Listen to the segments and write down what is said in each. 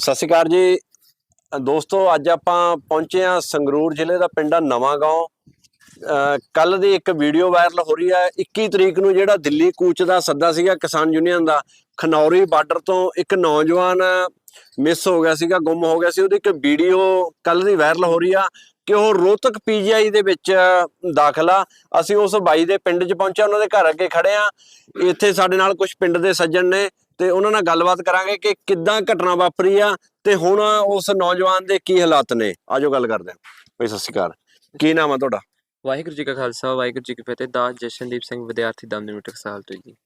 ਸਤਿ ਸ਼੍ਰੀ ਅਕਾਲ ਜੀ। ਦੋਸਤੋ, ਅੱਜ ਆਪਾਂ ਪਹੁੰਚੇ ਆ ਸੰਗਰੂਰ ਜ਼ਿਲ੍ਹੇ ਦਾ ਪਿੰਡ ਆ ਨਵਾਂ ਗਾਉਂ। ਕੱਲ ਦੀ ਇੱਕ ਵੀਡੀਓ ਵਾਇਰਲ ਹੋ ਰਹੀ ਹੈ। 21 ਤਰੀਕ ਨੂੰ ਜਿਹੜਾ ਦਿੱਲੀ ਕੂਚ ਦਾ ਸੱਦਾ ਸੀਗਾ ਕਿਸਾਨ ਯੂਨੀਅਨ ਦਾ, ਖਨੌਰੀ ਬਾਰਡਰ ਤੋਂ ਇੱਕ ਨੌਜਵਾਨ ਮਿਸ ਹੋ ਗਿਆ ਸੀਗਾ, ਗੁੰਮ ਹੋ ਗਿਆ ਸੀ। ਉਹਦੀ ਇੱਕ ਵੀਡੀਓ ਕੱਲ ਦੀ ਵਾਇਰਲ ਹੋ ਰਹੀ ਆ ਕਿ ਉਹ ਰੋਹਤਕ ਪੀਜੀਆਈ ਦੇ ਵਿੱਚ ਦਾਖਲਾ ਅਸੀਂ ਉਸ ਬਾਈ ਦੇ ਪਿੰਡ 'ਚ ਪਹੁੰਚਿਆ ਉਹਨਾਂ ਦੇ ਘਰ ਅੱਗੇ ਖੜੇ ਆ ਇੱਥੇ ਸਾਡੇ ਨਾਲ ਕੁਝ ਪਿੰਡ ਦੇ ਸੱਜਣ ਨੇ। ਤੇ ਉਹਨਾਂ ਨਾਲ ਗੱਲਬਾਤ ਕਰਾਂਗੇ ਕਿ ਕਿੱਦਾਂ ਘਟਨਾ ਵਾਪਰੀ ਆ ਤੇ ਹੁਣ ਉਸ ਨੌਜਵਾਨ ਦੇ ਕੀ ਹਾਲਾਤ ਨੇ। ਆਜੋ ਗੱਲ ਕਰਦੇ ਹਾਂ। ਬਈ ਸਤਿ ਸ਼੍ਰੀ ਅਕਾਲ। ਕੀ ਨਾਮ ਆ ਤੁਹਾਡਾ? ਵਾਹਿਗੁਰੂ ਜੀ ਕਾ ਖਾਲਸਾ, ਵਾਹਿਗੁਰੂ ਜੀ ਕੀ ਫਤਿਹ। ਦਾਸ ਜਸ਼ਨਦੀਪ ਸਿੰਘ, ਵਿਦਿਆਰਥੀ ਦਮਦਮੀ ਟਕਸਾਲ ਤੋਂ ਜੀ।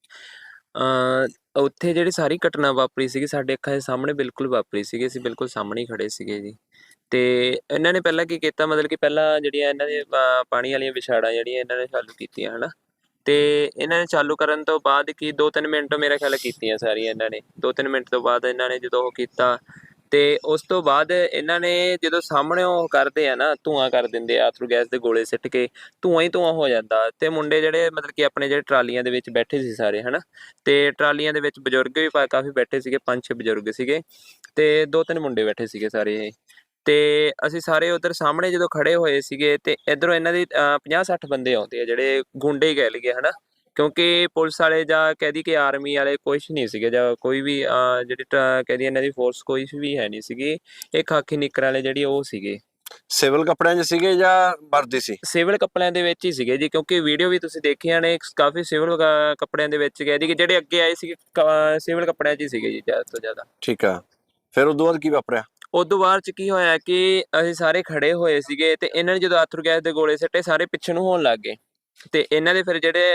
ਅ ਉੱਥੇ ਜਿਹੜੀ ਸਾਰੀ ਘਟਨਾ ਵਾਪਰੀ ਸੀਗੀ, ਸਾਡੇ ਅੱਖਾਂ ਦੇ ਸਾਹਮਣੇ ਬਿਲਕੁਲ ਵਾਪਰੀ ਸੀਗੀ। ਅਸੀਂ ਬਿਲਕੁਲ ਸਾਹਮਣੇ ਹੀ ਖੜੇ ਸੀਗੇ ਜੀ। ਤੇ ਇਹਨਾਂ ਨੇ ਪਹਿਲਾਂ ਕੀ ਕੀਤਾ? ਮਤਲਬ ਕਿ ਪਹਿਲਾਂ ਜਿਹੜੀਆਂ ਇਹਨਾਂ ਦੇ ਪਾਣੀ ਵਾਲੀਆਂ ਵਿਛਾੜਾਂ ਜਿਹੜੀਆਂ ਇਹਨਾਂ ਨੇ ਚਾਲੂ ਕੀਤੀਆਂ, ਹਨਾ? ਤੇ ਇਹਨਾਂ ਨੇ ਚਾਲੂ ਕਰਨ ਤੋਂ ਬਾਅਦ ਕੀ 2-3 ਮਿੰਟ ਮੇਰਾ ਖਿਆਲ ਕੀਤੀਆਂ ਸਾਰੀਆਂ ਇਹਨਾਂ ਨੇ। 2-3 ਮਿੰਟ ਤੋਂ ਬਾਅਦ ਇਹਨਾਂ ਨੇ ਜਦੋਂ ਉਹ ਕੀਤਾ, ਤੇ ਉਸ ਤੋਂ ਬਾਅਦ ਇਹਨਾਂ ਨੇ ਜਦੋਂ ਸਾਹਮਣੇ ਉਹ ਕਰਦੇ ਆ ਨਾ, ਧੂਆਂ ਕਰ ਦਿੰਦੇ ਆ, ਆਥਰੂ ਗੈਸ ਦੇ ਗੋਲੇ ਸਿੱਟ ਕੇ, ਧੂਆਂ ਹੀ ਧੂਆਂ ਹੋ ਜਾਂਦਾ। ਤੇ ਮੁੰਡੇ ਜਿਹੜੇ ਮਤਲਬ ਕਿ ਆਪਣੇ ਜਿਹੜੇ ਟਰਾਲੀਆਂ ਦੇ ਵਿੱਚ ਬੈਠੇ ਸੀ ਸਾਰੇ, ਹਨਾ? ਤੇ ਟਰਾਲੀਆਂ ਦੇ ਵਿੱਚ ਬਜ਼ੁਰਗ ਵੀ ਕਾਫੀ ਬੈਠੇ ਸੀਗੇ ਪੰਜ ਛੇ ਬਜ਼ੁਰਗ ਸੀਗੇ। ਤੇ ਦੋ ਤਿੰਨ ਮੁੰਡੇ ਬੈਠੇ ਸੀਗੇ ਸਾਰੇ ਇਹ। ਤੇ ਅਸੀਂ ਸਾਰੇ ਉਧਰ ਸਾਹਮਣੇ ਜਦੋਂ ਖੜੇ ਹੋਏ ਸੀਗੇ ਤੇ ਇਧਰੋਂ ਇਹਨਾਂ ਦੀ 50 60 ਬੰਦੇ ਆਉਂਦੇ ਆ ਜਿਹੜੇ ਗੁੰਡੇ ਹੀ ਕਹਿ ਲਈਏ ਹਨਾ? ਕਿਉਂਕਿ ਪੁਲਿਸ ਵਾਲੇ ਜਾਂ ਕਹਿ ਦੀ ਕਿ ਆਰਮੀ ਵਾਲੇ ਕੁਝ ਨਹੀਂ ਸੀਗੇ ਜਾਂ ਕੋਈ ਵੀ ਜਿਹੜੀ ਟ- ਕਹਿ ਦੀ ਇਹਨਾਂ ਦੀ ਫੋਰਸ ਕੋਈ ਵੀ ਹੈ ਨਹੀਂ ਸੀਗੀ। ਇਹ ਖਾਕੀ ਨਿੱਕਰ ਵਾਲੇ ਜਿਹੜੀ ਉਹ ਸੀਗੇ। ਸਿਵਲ ਕੱਪੜਿਆਂ 'ਚ ਸੀਗੇ ਜਾਂ ਵਰਦੀ ਸੀ? ਸਿਵਲ ਕੱਪੜਿਆਂ ਦੇ ਵਿੱਚ ਹੀ ਸੀਗੇ ਜੀ ਕਿਉਂਕਿ ਵੀਡੀਓ ਵੀ ਤੁਸੀਂ ਦੇਖੀਆਂ ਨੇ ਕਾਫੀ ਸਿਵਲ ਕੱਪੜਿਆਂ ਦੇ ਵਿੱਚ ਕਹਿ ਦੀ ਕਿ ਜਿਹੜੇ ਅੱਗੇ ਆਏ ਸੀਗੇ ਸਿਵਲ ਕੱਪੜਿਆਂ 'ਚ ਹੀ ਸੀਗੇ ਜੀ ਜ਼ਿਆਦਾ ਤੋਂ ਜ਼ਿਆਦਾ। ਠੀਕ ਆ। ਫਿਰ ਉਦੋਂ ਬਾਅਦ ਕੀ ਵਾਪਰਿਆ? ਉਦੋਂ ਬਾਅਦ ਚ ਕੀ ਹੋਇਆ ਕਿ ਅਸੀਂ ਸਾਰੇ ਖੜੇ ਹੋਏ ਸੀਗੇ ਤੇ ਇਹਨਾਂ ਨੇ ਜਦੋਂ ਆਥਰੂ ਗੈਸ ਦੇ ਗੋਲੇ ਸੱਟੇ, ਸਾਰੇ ਪਿੱਛੇ ਨੂੰ ਹੋਣ ਲੱਗ ਗਏ। ਤੇ ਇਹਨਾਂ ਦੇ ਫਿਰ ਜਿਹੜੇ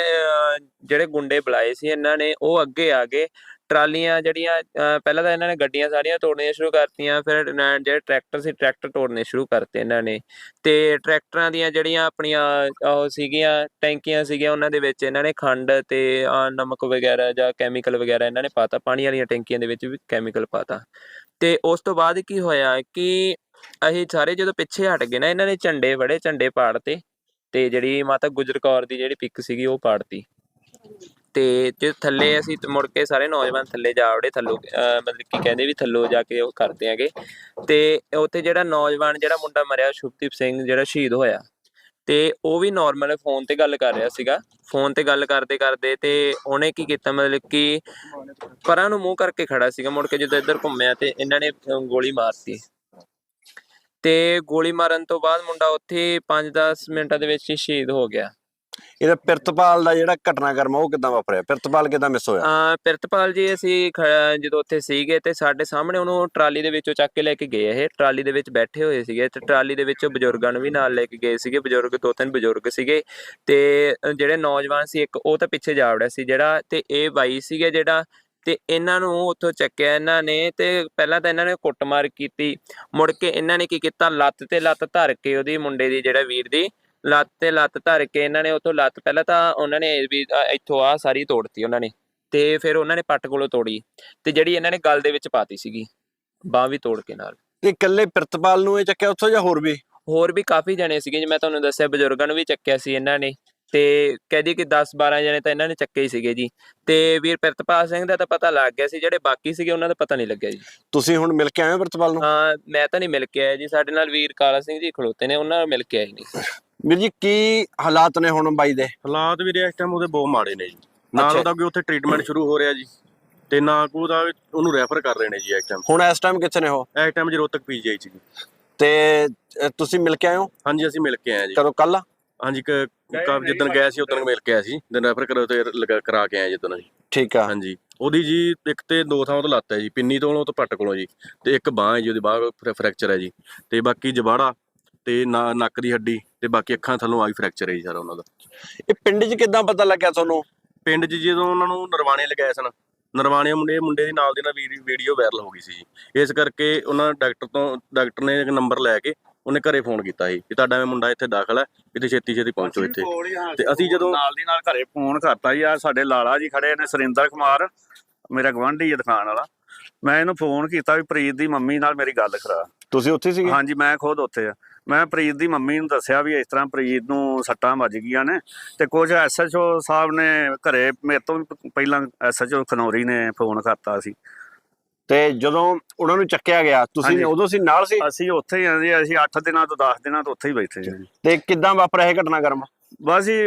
ਜਿਹੜੇ ਗੁੰਡੇ ਬੁਲਾਏ ਸੀ, ਇਹਨਾਂ ਨੇ ਉਹ ਅੱਗੇ ਆ ਗਏ। ਟਰਾਲੀਆਂ ਜਿਹੜੀਆਂ ਪਹਿਲਾਂ ਤਾਂ ਇਹਨਾਂ ਨੇ ਗੱਡੀਆਂ ਸਾਰੀਆਂ ਤੋੜਨੀਆਂ ਸ਼ੁਰੂ ਕਰਤੀਆਂ, ਫਿਰ ਜਿਹੜੇ ਟਰੈਕਟਰ ਸੀ, ਟਰੈਕਟਰ ਤੋੜਨੇ ਸ਼ੁਰੂ ਕਰਤੇ ਇਹਨਾਂ ਨੇ। ਤੇ ਟਰੈਕਟਰਾਂ ਦੀਆਂ ਜਿਹੜੀਆਂ ਆਪਣੀਆਂ, ਉਹ ਸੀਗੀਆਂ, ਟੈਂਕੀਆਂ ਸੀਗੀਆਂ, ਉਹਨਾਂ ਦੇ ਵਿੱਚ ਇਹਨਾਂ ਨੇ ਖੰਡ ਤੇ ਨਮਕ ਵਗੈਰਾ ਜਾਂ ਕੈਮੀਕਲ ਵਗੈਰਾ ਇਹਨਾਂ ਨੇ ਪਾਤਾ, ਪਾਣੀ ਵਾਲੀਆਂ ਟੈਂਕੀਆਂ ਦੇ ਵਿੱਚ ਵੀ ਕੈਮੀਕਲ ਪਾਤਾ। ਤੇ ਉਸ ਤੋਂ ਬਾਅਦ ਕੀ ਹੋਇਆ ਕਿ ਅਸੀਂ ਸਾਰੇ ਜਦੋਂ ਪਿੱਛੇ ਹਟ ਗਏ ਨਾ, ਇਹਨਾਂ ਨੇ ਝੰਡੇ ਬੜੇ ਝੰਡੇ ਪਾੜਤੇ ਤੇ ਜਿਹੜੀ ਮਾਤਾ ਗੁਜਰ ਕੌਰ ਦੀ ਜਿਹੜੀ ਪਿੱਕ ਸੀਗੀ ਉਹ ਪਾੜਤੀ। ਤੇ ਜੇ ਥੱਲੇ ਅਸੀਂ ਮੁੜ ਕੇ ਸਾਰੇ ਨੌਜਵਾਨ ਥੱਲੇ ਜਾ ਵੜੇ, ਥੱਲੋਂ ਮਤਲਬ ਕੀ ਕਹਿੰਦੇ ਵੀ ਥੱਲੋਂ ਜਾ ਕੇ ਉਹ ਕਰਦੇ ਹੈਗੇ। ਤੇ ਉੱਥੇ ਜਿਹੜਾ ਨੌਜਵਾਨ ਜਿਹੜਾ ਮੁੰਡਾ ਮਰਿਆ, ਸ਼ੁਭਦੀਪ ਸਿੰਘ ਜਿਹੜਾ ਸ਼ਹੀਦ ਹੋਇਆ ਤੇ ਉਹ ਵੀ ਨਾਰਮਲ ਫੋਨ ਤੇ ਗੱਲ ਕਰ ਰਿਹਾ ਸੀਗਾ। ਫੋਨ ਤੇ ਗੱਲ ਕਰਦੇ ਕਰਦੇ ਤੇ ਉਹਨੇ ਕੀ ਕੀਤਾ, ਮਤਲਬ ਕਿ ਪਰਾਂ ਨੂੰ ਮੂੰਹ ਕਰਕੇ ਖੜਾ ਸੀਗਾ ਮੁੜ ਕੇ ਜਦੋਂ ਇੱਧਰ ਘੁੰਮਿਆ ਤੇ ਇਹਨਾਂ ਨੇ ਗੋਲੀ ਮਾਰਤੀ। ਤੇ ਗੋਲੀ ਮਾਰਨ ਤੋਂ ਬਾਅਦ ਮੁੰਡਾ ਉੱਥੇ 5-10 ਮਿੰਟਾਂ ਦੇ ਵਿੱਚ ਹੀ ਸ਼ਹੀਦ ਹੋ ਗਿਆ। ਇਹਦਾ ਪਿਰਤਪਾਲ ਦਾ ਜਿਹੜਾ ਘਟਨਾਕ੍ਰਮ ਉਹ ਕਿੱਦਾਂ ਵਾਪਰਿਆ? ਪਿਰਤਪਾਲ ਕਿੱਦਾਂ ਮਿਸ ਹੋਇਆ? ਅਹ ਪ੍ਰਿਤਪਾਲ ਜੀ ਅਸੀਂ ਖ- ਜਦੋਂ ਉੱਥੇ ਸੀਗੇ ਤੇ ਸਾਡੇ ਸਾਹਮਣੇ ਉਹਨੂੰ ਟਰਾਲੀ ਦੇ ਵਿੱਚੋਂ ਚੱਕ ਕੇ ਲੈ ਕੇ ਗਏ ਇਹ। ਟਰਾਲੀ ਦੇ ਵਿੱਚ ਬੈਠੇ ਹੋਏ ਸੀਗੇ ਤੇ ਟਰਾਲੀ ਦੇ ਵਿੱਚੋਂ ਬਜ਼ੁਰਗਾਂ ਨੂੰ ਵੀ ਨਾਲ ਲੈ ਕੇ ਗਏ ਸੀਗੇ। ਬਜ਼ੁਰਗ ਦੋ ਤਿੰਨ ਬਜ਼ੁਰਗ ਸੀਗੇ ਤੇ ਅ, ਜਿਹੜੇ ਨੌਜਵਾਨ ਸੀ ਇੱਕ ਉਹ ਤਾਂ ਪਿੱਛੇ ਜਾ ਵੜਿਆ ਸੀ ਜਿਹੜਾ ਤੇ ਇਹ ਬਾਈ ਸੀਗੇ ਜਿਹੜਾ ਤੇ ਇਹਨਾਂ ਨੂੰ ਉੱਥੋਂ ਚੱਕਿਆ ਇਹਨਾਂ ਨੇ ਤੇ ਪਹਿਲਾਂ ਤਾਂ ਇਹਨਾਂ ਨੇ ਕੁੱਟਮਾਰ ਕੀਤੀ। ਮੁੜ ਕੇ ਇਹਨਾਂ ਨੇ ਕੀ ਕੀਤਾ? ਲੱਤ ਤੇ ਲੱਤ ਧਰ ਕੇ ਉਹਦੀ ਮੁੰਡੇ ਦੀ ਜਿਹੜਾ ਵੀਰ ਦੀ ਲੱਤ ਤੇ ਲੱਤ ਧਰ ਕੇ ਇਹਨਾਂ ਨੇ ਉਥੋਂ ਲੱਤ ਪਹਿਲਾਂ ਤਾਂ ਉਹਨਾਂ ਨੇ ਵੀ ਇੱਥੋਂ ਆ ਸਾਰੀ ਤੋੜਤੀ ਉਹਨਾਂ ਨੇ ਤੇ ਫਿਰ ਉਹਨਾਂ ਨੇ ਪੱਟ ਕੋਲੋਂ ਤੋੜੀ ਤੇ ਜਿਹੜੀ ਇਹਨਾਂ ਨੇ ਗਲ ਦੇ ਵਿੱਚ ਪਾਤੀ ਸੀਗੀ ਬਾਹ ਵੀ ਤੋੜ ਕੇ ਨਾਲ। ਤੇ ਇਕੱਲੇ ਪਿਰਤਪਾਲ ਨੂੰ ਇਹ ਚੱਕਿਆ ਉੱਥੋਂ ਜਾਂ ਹੋਰ ਵੀ? ਹੋਰ ਵੀ ਕਾਫੀ ਜਣੇ ਸੀਗੇ ਜਿਵੇਂ ਮੈਂ ਤੁਹਾਨੂੰ ਦੱਸਿਆ ਬਜ਼ੁਰਗਾਂ ਨੂੰ ਵੀ ਚੱਕਿਆ ਸੀ ਇਹਨਾਂ ਨੇ ਤੇ ਕਹਦੀ ਕਿ 10 12 ਜਣੇ ਤਾਂ ਇਹਨਾਂ ਨੇ ਚੱਕੇ ਹੀ ਸੀਗੇ ਜੀ। ਤੇ ਵੀਰ ਪ੍ਰਿਤਪਾਲ ਸਿੰਘ ਦਾ ਤਾਂ ਪਤਾ ਲੱਗ ਗਿਆ ਸੀ ਜਿਹੜੇ ਬਾਕੀ ਸੀਗੇ ਉਹਨਾਂ ਦਾ ਪਤਾ ਨਹੀਂ ਲੱਗਿਆ ਜੀ। ਤੁਸੀਂ ਹੁਣ ਮਿਲ ਕੇ ਆਏ ਹੋ ਪਿਰਤਪਾਲ ਨੂੰ? ਹਾਂ ਮੈਂ ਤਾਂ ਨਹੀਂ ਮਿਲ ਕੇ ਆਇਆ ਜੀ ਸਾਡੇ ਨਾਲ ਵੀਰ ਕਾਲਾ ਸਿੰਘ ਜੀ ਖਲੋਤੇ ਨੇ ਉਹਨਾਂ ਨਾਲ ਮਿਲ ਕੇ ਆਏ ਨਹੀਂ ਵੀਰ ਜੀ ਕੀ ਹਾਲਾਤ ਨੇ ਹੁਣ ਬਾਈ ਦੇ? ਹਾਲਾਤ ਵੀਰੇ ਇਸ ਟਾਈਮ ਉਹਦੇ ਬਹੁਤ ਮਾੜੇ ਨੇ ਜੀ। ਨਾ ਅੱਛਾ। ਉਹਦਾ ਕੋਈ ਉੱਥੇ ਟ੍ਰੀਟਮੈਂਟ ਸ਼ੁਰੂ ਹੋ ਰਿਹਾ ਜੀ। ਤੇ ਨਾ ਕੋਈ ਉਹਦਾ ਉਹਨੂੰ ਰੈਫਰ ਕਰ ਰਹੇ ਨੇ ਜੀ ਇਸ ਟਾਈਮ ਹੁਣ ਇਸ ਟਾਈਮ ਕਿੱਥੇ ਨੇ ਉਹ? ਇਸ ਟਾਈਮ ਜਰੋਤਕ ਪੀਜੀਆਈ ਚ ਜੀ। ਤੇ ਤੁਸੀਂ ਮਿਲ ਕੇ ਆਏ ਹੋ? ਹਾਂਜੀ ਅਸੀਂ ਮਿਲ ਕੇ ਆਏ ਜੀ। ਕਦੋਂ ਕੱਲ ਹਾਂਜੀ ਕ ਕ- ਜਿੱਦਣ ਗਏ ਸੀ ਉਦੋਂ ਮਿਲ ਕੇ ਆਏ ਸੀ। ਦਿਨ ਰੈਫਰ ਕਰੋ ਤੇ ਲਗਾ- ਕਰਾ ਕੇ ਆਏ ਜਿੱਦਣ ਜੀ। ਠੀਕ ਆ। ਹਾਂਜੀ। ਉਹਦੀ ਜੀ ਇੱਕ ਤੇ ਦੋ ਥਾਂ ਤੋਂ ਲੱਤ ਹੈ ਜੀ। ਪਿੰਨੀ ਤੋਂ ਤੋਂ ਪੱਟ ਕੋਲੋਂ ਜੀ। ਤੇ ਇੱਕ ਬਾਹ ਹੈ ਜੀ ਉਹਦੀ ਬਾਹ ਫ੍ਰੈਕਚਰ ਹੈ ਜੀ। ਤੇ ਬਾਕੀ ਜਬਾੜਾ ਤੇ ਨੱਕ ਦੀ ਹੱਡੀ ਤੇ ਬਾਕੀ ਅੱਖਾਂ ਥੱਲੋਂ ਆਈ ਫ੍ਰੈਕਚਰ ਹੈ ਜੀ ਸਾਰਾ ਉਹਨਾਂ ਦਾ। ਇਹ ਪਿੰਡ 'ਚ ਕਿੱਦਾਂ ਪਤਾ ਲੱਗਿਆ ਤੁਹਾਨੂੰ? ਪਿੰਡ 'ਚ ਜਦੋਂ ਉਹਨਾਂ ਨੂੰ ਨਰਵਾਣੇ ਲਗਾਏ ਸਨ ਨਰਵਾਣੇ ਮੁੰਡੇ ਮੁੰਡੇ ਦੀ ਨਾਲ ਦੀ ਨਾਲ ਵੀਡੀਓ ਵਾਇਰਲ ਹੋ ਗਈ ਸੀ ਜੀ। ਇਸ ਕਰਕੇ ਉਹਨਾਂ ਡਾਕਟਰ ਤੋਂ ਡਾਕਟਰ ਨੇ ਇੱਕ ਨੰਬਰ ਲੈ ਕੇ ਉਹਨੇ ਘਰੇ ਫੋਨ ਕੀਤਾ ਸੀ ਕਿ ਤੁਹਾਡਾ ਮੁੰਡਾ ਇੱਥੇ ਦਾਖਲ ਹੈ ਇੱਥੇ ਛੇਤੀ ਛੇਤੀ ਪਹੁੰਚੋ ਇੱਥੇ। ਤੇ ਅਸੀਂ ਜਦੋਂ ਨਾਲ ਦੀ ਨਾਲ ਘਰੇ ਫੋਨ ਕਰਤਾ ਜੀ ਆ ਸਾਡੇ ਲਾਲਾ ਜੀ ਖੜੇ ਨੇ ਸੁਰਿੰਦਰ ਕੁਮਾਰ ਮੇਰਾ ਗਵਾਂਢੀ ਹੈ ਦੁਕਾਨ ਵਾਲਾ। ਮੈਂ ਇਹਨੂੰ ਫੋਨ ਕੀਤਾ ਵੀ ਪ੍ਰੀਤ ਦੀ ਮੰਮੀ ਨਾਲ ਮੇਰੀ ਗੱਲ ਕਰਾ। ਤੁਸੀਂ ਉੱਥੇ ਸੀਗੇ? ਹਾਂਜੀ ਮੈਂ ਖੁਦ ਉੱਥੇ ਆ। ਮੈਂ ਪ੍ਰੀਤ ਦੀ ਮੰਮੀ ਨੂੰ ਦੱਸਿਆ ਵੀ ਇਸ ਤਰ੍ਹਾਂ ਪ੍ਰੀਤ ਨੂੰ ਸੱਟਾਂ ਵੱਜ ਗਈਆਂ ਨੇ ਤੇ ਕੁਝ ਐਸਐਚਓ ਸਾਹਿਬ ਨੇ ਘਰੇ ਮੇਰੇ ਤੋਂ ਪਹਿਲਾਂ ਐਸਐਚਓ ਖਨੌਰੀ ਨੇ ਫੋਨ ਕਰਤਾ ਸੀ। ਤੇ ਜਦੋਂ ਉਹਨਾਂ ਨੂੰ ਚੱਕਿਆ ਗਿਆ ਤੁਸੀਂ। ਉਦੋਂ ਸੀ ਨਾਲ ਸੀ? ਅਸੀਂ ਉੱਥੇ ਹੀ ਆ ਜੀ ਅਸੀਂ 8 ਦਿਨਾਂ ਤੋਂ 10 ਦਿਨਾਂ ਤੋਂ ਉੱਥੇ ਹੀ ਬੈਠੇ ਜੀ। ਤੇ ਕਿੱਦਾਂ ਵਾਪਰਿਆ ਇਹ ਘਟਨਾਕ੍ਰਮ? ਬਸ ਜੀ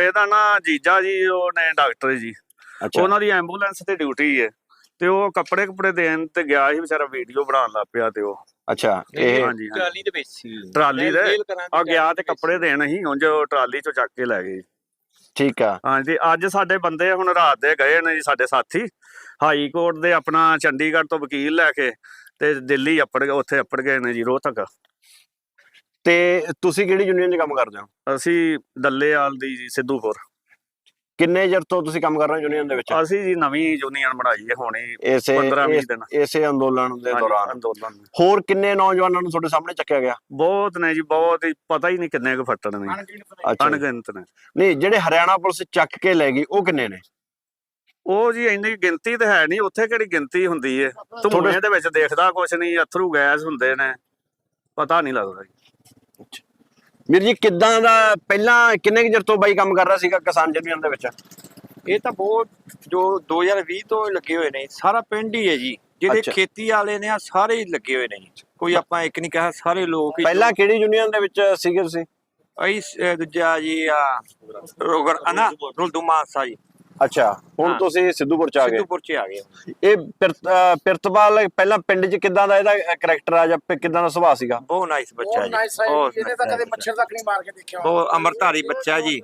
ਇਹਦਾ ਨਾ ਜੀਜਾ ਜੀ ਉਹ ਨੇ ਡਾਕਟਰ ਜੀ। ਉਹਨਾਂ ਦੀ ਐਂਬੂਲੈਂਸ ਤੇ ਡਿਊਟੀ ਹੈ ਤੇ ਉਹ ਕੱਪੜੇ ਕੁਪੜੇ ਦੇਣ ਤੇ ਗਿਆ ਸੀ ਵਿਚਾਰਾ ਵੀਡੀਓ ਬਣਾਉਣ ਲੱਗ ਪਿਆ ਤੇ ਉਹ। ਅੱਛਾ ਇਹ ਹਾਂਜੀ। ਹਾਂਜੀ। ਟਰਾਲੀ ਦੇ ਵਿੱਚ ਸੀ। ਟਰਾਲੀ ਦੇ ਆ ਗਿਆ ਤੇ ਕੱਪੜੇ ਦੇਣ ਸੀ ਉਂਝ ਉਹ ਟਰਾਲੀ ਚੋਂ ਚੱਕ ਕੇ ਲੈ ਗਏ। ਠੀਕ ਆ। ਹਾਂਜੀ ਅੱਜ ਸਾਡੇ ਬੰਦੇ ਹੁਣ ਰਾਤ ਦੇ ਗਏ ਨੇ ਜੀ ਸਾਡੇ ਸਾਥੀ। ਹਾਈ ਕੋਰਟ ਦੇ ਆਪਣਾ ਚੰਡੀਗੜ੍ਹ ਤੋਂ ਵਕੀਲ ਲੈ ਕੇ ਤੇ ਦਿੱਲੀ ਅੱਪੜ ਗਏ ਉੱਥੇ ਅੱਪੜ ਗਏ ਨੇ ਜੀ ਰੋਹਤਕ। ਤੇ ਤੁਸੀਂ ਕਿਹੜੀ ਯੂਨੀਅਨ 'ਚ ਕੰਮ ਕਰਦੇ ਹੋ? ਅਸੀਂ ਦੱਲੇਵਾਲ ਦੀ ਜੀ ਸਿੱਧੂਪੁਰ। ਕਿੰਨੇ ਚਿਰ ਤੋਂ ਤੁਸੀਂ ਕੰਮ ਕਰ ਰਹੇ ਹੋ ਯੂਨੀਅਨ ਦੇ ਵਿੱਚ? ਅਸੀਂ ਜੀ ਨਵੀਂ ਯੂਨੀਅਨ ਬਣਾਈ ਹੈ ਹੁਣੇ ਇਸੇ 15 20 ਇਸ- ਦਿਨ। ਇਸੇ ਅੰਦੋਲਨ ਦੇ ਦੌਰਾਨ। ਅੰਦੋਲਨ। ਹੋਰ ਕਿੰਨੇ ਨੌਜਵਾਨਾਂ ਨੂੰ ਤੁਹਾਡੇ ਸਾਹਮਣੇ ਚੱਕਿਆ ਗਿਆ? ਬਹੁਤ ਨੇ ਜੀ ਬਹੁਤ ਹੀ ਪਤਾ ਹੀ ਨਹੀਂ ਕਿੰਨੇ ਕੁ ਫੱਟਣ ਨੇ। ਅਣਗਿਣਤ ਨੇ। ਨਹੀਂ ਜਿਹੜੇ ਹਰਿਆਣਾ ਪੁਲਿਸ ਚੱਕ ਕੇ ਲੈ ਗਈ ਉਹ ਕਿੰਨੇ ਨੇ? ਉਹ ਜੀ ਇੰਨੀ ਗਿਣਤੀ ਤੇ ਹੈ ਨਹੀਂ ਉੱਥੇ ਕਿਹੜੀ ਗਿਣਤੀ ਹੁੰਦੀ ਹੈ ਧੂਏ ਦੇ ਵਿੱਚ ਦੇਖਦਾ ਕੁਛ ਨਹੀਂ ਅਥਰੂ ਗੈਸ ਹੁੰਦੇ ਨੇ ਪਤਾ ਨਹੀਂ ਲੱਗਦਾ ਜੀ। ਵੀਰ ਜੀ ਕਿੱਦਾਂ ਦਾ ਪਹਿਲਾਂ ਕਿੰਨੇ ਚਿਰ ਤੋਂ ਬਾਈ ਕੰਮ ਕਰ ਰਿਹਾ ਸੀਗਾ ਕਿਸਾਨ ਯੂਨੀਅਨ ਦੇ ਵਿੱਚ? ਇਹ ਤਾਂ ਬਹੁਤ ਜੋ 2020 ਤੋਂ ਲੱਗੇ ਹੋਏ ਨੇ ਸਾਰਾ ਪਿੰਡ ਹੀ ਹੈ ਜੀ। ਜਿਹੜੇ। ਖੇਤੀ ਵਾਲੇ ਨੇ ਆ ਸਾਰੇ ਹੀ ਲੱਗੇ ਹੋਏ ਨੇ ਜੀ। ਕੋਈ ਆਪਾਂ ਇੱਕ ਨਹੀਂ ਕਹਾ ਸਾਰੇ ਲੋਕ ਹੀ ਪਹਿਲਾਂ ਕਿਹੜੀ ਯੂਨੀਅਨ ਦੇ ਵਿੱਚ ਸੀਗੇ ਤੁਸੀਂ? ਅਈ ਦੂਜਾ ਜੀ ਆ ਰੋਗਰ ਅਨਾ ਰੁਲਦੂ ਮਾਸਾ ਜੀ। ਅੱਛਾ ਹੁਣ ਹਾਂ। ਤੁਸੀਂ ਸਿੱਧੂਪੁਰ ਚ ਆ ਗਏ। ਸਿੱਧੂਪੁਰ ਚ ਆ ਗਏ। ਇਹ ਪਿਰਤ- ਅਹ ਪਿਰਤਪਾਲ ਪਹਿਲਾਂ ਪਿੰਡ 'ਚ ਕਿੱਦਾਂ ਦਾ ਇਹਦਾ ਕਰੈਕਟਰ ਆ ਜਾਂ ਪ- ਕਿੱਦਾਂ ਦਾ ਸੁਭਾਅ ਸੀਗਾ? ਬਹੁਤ ਨਾਈਸ ਬੱਚਾ ਬਹੁਤ ਜੀ। ਨਾਈਸ ਹੈ ਬਹੁਤ ਜੀ, ਇਹਨੇ ਤਾਂ ਕਦੇ ਮੱਛਰ ਤੱਕ ਨਹੀਂ ਮਾਰ ਕੇ ਦੇਖਿਆ ਬਹੁਤ ਅਮਰਧਾਰੀ ਬੱਚਾ ਜੀ।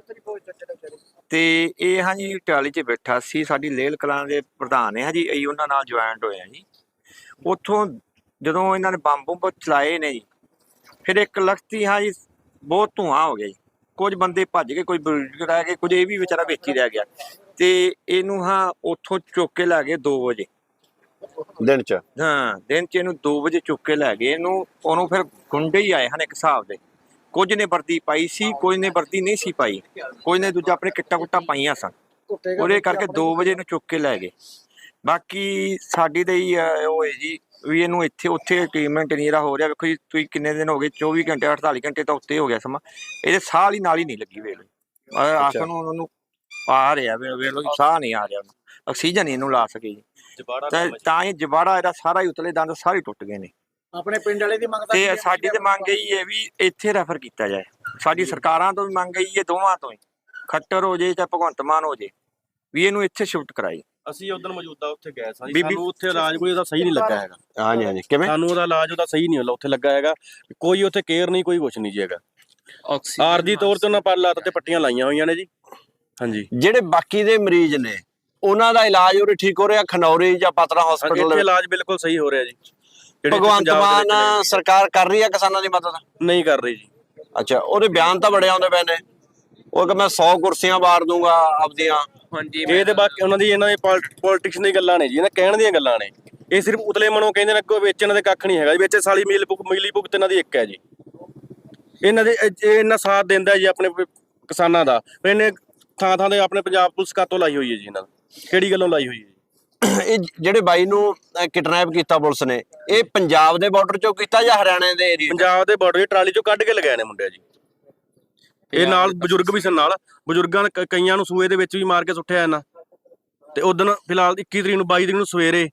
ਤੇ ਇਹ ਹਾਂ ਜੀ ਟਰਾਲੀ 'ਚ ਬੈਠਾ ਸੀ। ਸਾਡੀ ਲੇਲ ਕਲਾਂ ਦੇ ਪ੍ਰਧਾਨ ਹੈ ਜੀ ਅਸੀਂ ਉਹਨਾਂ ਨਾਲ ਜੁਆਇੰਟ ਹੋਏ ਆ ਜੀ। ਉੱਥੋਂ ਜਦੋਂ ਇਹਨਾਂ ਨੇ ਬੰਬ ਬੰਬ ਚਲਾਏ ਨੇ ਜੀ ਫਿਰ ਇੱਕ ਲਖਤੀ ਹਾਂ ਜੀ ਬਹੁਤ ਧੂਆਂ ਹੋ ਗਿਆ ਜੀ। ਕੁਝ ਬੰਦੇ ਭੱਜ ਗਏ ਕੋਈ ਬਜ਼ੁਰਗ ਰਹਿ ਗਏ ਕੁਝ ਇਹ ਵੀ ਵਿਚਾਰਾ ਵਿੱਚ ਹੀ ਰਹਿ ਗਿਆ। ਤੇ ਇਹਨੂੰ ਹਾਂ ਉੱਥੋਂ ਚੁੱਕ ਕੇ ਲੈ ਗਏ 2 ਵਜੇ। ਦਿਨ 'ਚ? ਹਾਂ ਦਿਨ ਚ ਇਹਨੂੰ 2 ਵਜੇ ਚੁੱਕ ਕੇ ਲੈ ਗਏ। ਇਹਨੂੰ ਉਹਨੂੰ ਫਿਰ ਗੁੰਡੇ ਹੀ ਆਏ ਹਨ ਇੱਕ ਹਿਸਾਬ ਦੇ। ਕੁਝ ਨੇ ਵਰਦੀ ਪਾਈ ਸੀ ਕੁਝ ਨੇ ਵਰਦੀ ਨਹੀਂ ਸੀ ਪਾਈ। ਕੁਝ ਨੇ ਦੂਜਾ ਆਪਣੇ ਕਿੱਟਾ ਕੁੱਟਾ ਪਾਈਆਂ ਸਨ। ਉਹਦੇ ਕਰਕੇ 2 ਵਜੇ ਇਹਨੂੰ ਚੁੱਕ ਕੇ ਲੈ ਗਏ। ਬਾਕੀ ਸਾਡੀ ਤਾਂ ਹੀ ਉਹ ਹੈ ਜੀ ਵੀ ਇਹਨੂੰ ਇੱਥੇ ਉੱਥੇ ਟ੍ਰੀਟਮੈਂਟ ਨਹੀਂ ਜਿਹੜਾ ਹੋ ਰਿਹਾ ਵੇਖੋ ਜੀ ਤੁਸੀਂ ਕਿੰਨੇ ਦਿਨ ਹੋ ਗਏ 24 ਘੰਟੇ 48 ਘੰਟੇ ਤਾਂ ਉੱਤੇ ਹੋ ਗਿਆ ਸਮਾਂ। ਇਹਦੇ ਸਾਹ ਹੀ ਨਾਲ ਹੀ ਨਹੀਂ ਲੱਗੀ ਵੇਖ ਲਓ ਆਖ ਨੂੰ ਉਹਨੂੰ ਆ ਰਿਹਾ ਵੇ ਵੇਖ ਲਓ ਜੀ, ਸਾਹ ਨਹੀਂ ਆ ਰਿਹਾ ਉਹਨੂੰ। ਆਕਸੀਜਨ ਨਹੀਂ ਇਹਨੂੰ ਲਾ ਸਕੇ ਜੀ। ਤਾਂ ਤਾਂ ਹੀ ਜਵਾੜਾ ਇਹਦਾ ਸਾਰਾ ਹੀ ਉਤਲੇ ਦੰਦ ਸਾਰੇ ਟੁੱਟ ਗਏ ਨੇ। ਆਪਣੇ ਪਿੰਡ ਵਾਲੇ ਦੀ ਮੰਗਦਾ ਤੇ ਸਾਡੀ ਤੇ ਮੰਗ ਇਹੀ ਹੈ ਵੀ ਇੱਥੇ ਰੈਫਰ ਕੀਤਾ ਜਾਏ। ਸਾਡੀ ਸਰਕਾਰਾਂ ਤੋਂ ਵੀ ਮੰਗ ਇਹੀ ਹੈ ਦੋਵਾਂ ਤੋਂ ਹੀ। ਖੱਟਰ ਹੋ ਜੇ ਜਾਂ ਭਗਵੰਤ ਮਾਨ ਹੋ ਜੇ ਵੀ ਇਹਨੂੰ ਇੱਥੇ ਸ਼ਿਫਟ ਕਰਾਈ ਅਸੀਂ ਉਦੋਂ ਮੌਜੂਦਾ ਉੱਥੇ ਗਏ ਸਾਂ ਜੀ। ਬੀਬੀ- ਸਾਨੂੰ ਉੱਥੇ ਇਲਾਜ ਕੋਈ ਉਹਦਾ ਸਹੀ ਨਹੀਂ ਲੱਗਾ ਹੈਗਾ। ਹਾਂਜੀ ਹਾਂਜੀ। ਕਿਵੇਂ? ਸਾਨੂੰ ਉਹਦਾ ਇਲਾਜ ਉਹਦਾ ਸਹੀ ਨਹੀਂ ਉੱਥੇ ਲੱਗਾ ਹੈਗਾ। ਕੋਈ ਉੱਥੇ ਕੇਅਰ ਨਹੀਂ ਕੋਈ ਕੁਛ ਨਹੀਂ ਜੀ ਹੈਗਾ। ਆਰਜੀ ਤੌਰ ਤੇ ਉਹਨਾਂ ਪਰ ਲੱਤ ਤੇ ਪੱਟੀਆਂ ਲਾਈਆਂ ਹੋਈਆਂ ਨੇ ਜੀ। ਹਾਂਜੀ। ਜਿਹੜੇ ਬਾਕੀ ਦੇ ਮਰੀਜ਼ ਨੇ ਉਹਨਾਂ ਦਾ ਇਲਾਜ ਉਰੇ ਠੀਕ ਹੋ ਰਿਹਾ ਖਨੌਰੀ ਜਾਂ ਪਤਰਾ ਹਾਂਜੀ, ਹਸਪੀਟਲ ਇੱਥੇ ਇਲਾਜ ਬਿਲਕੁਲ ਸਹੀ ਹੋ ਰਿਹਾ ਜੀ। ਜਿਹੜੇ ਇੱਥੇ ਭਗਵੰਤ ਪੰਜਾਬ ਦੇ ਵਿੱਚ ਮਾਨ ਨੇ, ਸਰਕਾਰ ਕਰ ਰਹੀ ਹੈ ਕਿਸਾਨਾਂ ਦੀ ਮਦਦ? ਨਹੀਂ ਕਰ ਰਹੀ ਜੀ। ਅੱਛਾ ਉਹਦੇ ਬਿਆਨ ਤਾਂ ਬੜੇ ਆਉਂਦੇ ਪਏ ਨੇ। ਉਹ ਕਿ ਮੈਂ 100 ਕੁਰਸੀਆਂ ਵਾਰ ਦੂੰਗਾ ਆਪਦੀਆਂ। ਹਾਂਜੀ ਇਹ ਤੇ ਬਾਕੀ ਉਹਨਾਂ ਦੀ ਇਹਨਾਂ ਦੀ ਪੋਲਿਟਿਕਸ ਦੀਆਂ ਗੱਲਾਂ ਨੇ ਜੀ ਇਹਨਾਂ ਕਹਿਣ ਦੀਆਂ ਗੱਲਾਂ ਨੇ। ਇਹ ਸਿਰਫ ਉਤਲੇ ਮਨੋਂ ਕਹਿੰਦੇ ਨੇ ਅੱਗੋਂ ਵਿੱਚ ਇਹਨਾਂ ਦੇ ਕੱਖ ਨਹੀਂ ਹੈਗਾ ਜੀ ਵਿੱਚ ਸਾਲੀ ਮੀਲ ਭੁਗ ਮਿਲੀ ਭੁਗਤ ਇਹਨਾਂ ਦੀ ਇੱਕ ਹੈ ਜੀ। ਇਹਨਾਂ ਦੇ ਇਹ- ਇਹ ਇਹਨਾਂ ਸਾਥ ਦਿੰਦਾ ਜੀ ਆਪਣੇ ਕਿਸਾਨਾਂ ਦਾ। ਇਹਨੇ ਥਾਂ ਥਾਂ ਤੇ ਆਪਣੇ ਪੰਜਾਬ ਪੁਲਿਸ ਕਾਤੋਂ ਲਾਈ ਹੋਈ ਹੈ ਜੀ ਇਹਨਾਂ ਦੀ। ਕਿਹੜੀ ਗੱਲੋਂ ਲਾਈ ਹੋਈ ਹੈ ਜੀ? ਇਹ ਜਿਹੜੇ ਬਾਈ ਨੂੰ ਕਿਡਨੈਪ ਕੀਤਾ ਪੁਲਿਸ ਨੇ ਇਹ ਪੰਜਾਬ ਦੇ ਬਾਰਡਰ ਚੋਂ ਕੀਤਾ ਜਾਂ ਹਰਿਆਣਾ ਦੇ ਏਰੀਆ ਪੰਜਾਬ ਦੇ ਬਾਰਡਰ ਦੀ ਟਰਾਲੀ ਚੋਂ ਕੱਢ ਕੇ ਲਗਾਏ ਨੇ ਮੁੰਡੇ ਜੀ। ਇਹ ਨਾਲ ਬਜ਼ੁਰਗ ਵੀ ਸਨ ਨਾਲ। ਬਜ਼ੁਰਗਾਂ ਨੇ ਕ- ਕਈਆਂ ਨੂੰ ਸੂਏ ਦੇ ਵਿੱਚ ਵੀ ਮਾਰ ਕੇ ਸੁੱਟਿਆ ਇਹਨਾਂ। ਤੇ ਉਦੋਂ ਫਿਲਹਾਲ 21 ਤਰੀਕ ਨੂੰ 22 ਤਰੀਕ ਨੂੰ ਸਵੇਰੇ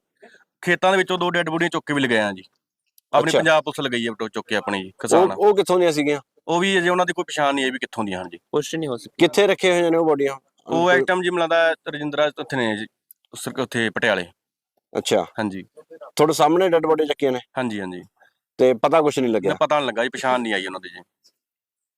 ਖੇਤਾਂ ਦੇ ਵਿੱਚੋਂ ਦੋ ਡੈੱਡ ਬੋਡੀਆਂ ਚੁੱਕ ਕੇ ਵੀ ਲਗਾਏ ਆ ਜੀ। ਆਪਣੀ ਅੱਛਾ। ਪੰਜਾਬ ਪੁਲਿਸ ਲਗਾਈ ਹੈ ਚੁੱਕ ਕੇ ਆਪਣੀ ਜੀ ਕਿਸਾਨ ਉਹ ਉਹ ਕਿੱਥੋਂ ਦੀਆਂ ਸੀਗੀਆਂ? ਉਹ ਵੀ ਅਜੇ ਉਹਨਾਂ ਦੀ ਕੋਈ ਪਛਾਣ ਨਹੀਂ ਹੈ ਵੀ ਕਿੱਥੋਂ ਦੀਆਂ ਹਨ ਜੀ। ਕੁਛ ਨਹੀਂ ਹੋ ਸਕਦਾ ਕਿੱਥੇ ਰੱਖੇ ਹੋਏ ਨੇ ਉਹ ਬੋਡੀਆਂ? ਉਹ ਐਟਮ ਜੀ ਮਿਲਦਾ ਰਜਿੰਦਰਾ ਉੱਥੇ ਨੇ ਜੀ ਉਸ ਉੱਥੇ ਪਟਿਆਲੇ। ਅੱਛਾ। ਹਾਂਜੀ ਤੁਹਾਡੇ ਸਾਹਮਣੇ ਡੈਡ ਬੋਡੀ ਚੱਕੀਆਂ ਨੇ? ਹਾਂਜੀ ਹਾਂਜੀ ਤੇ ਪਤਾ ਕੁਛ ਨਹੀਂ ਲੱਗਿਆ? ਪਤਾ ਨਹੀਂ ਲੱਗਾ ਜੀ ਪਛਾਣ ਨਹੀਂ ਆਈ ਉਹਨਾਂ ਦੀ ਜੀ।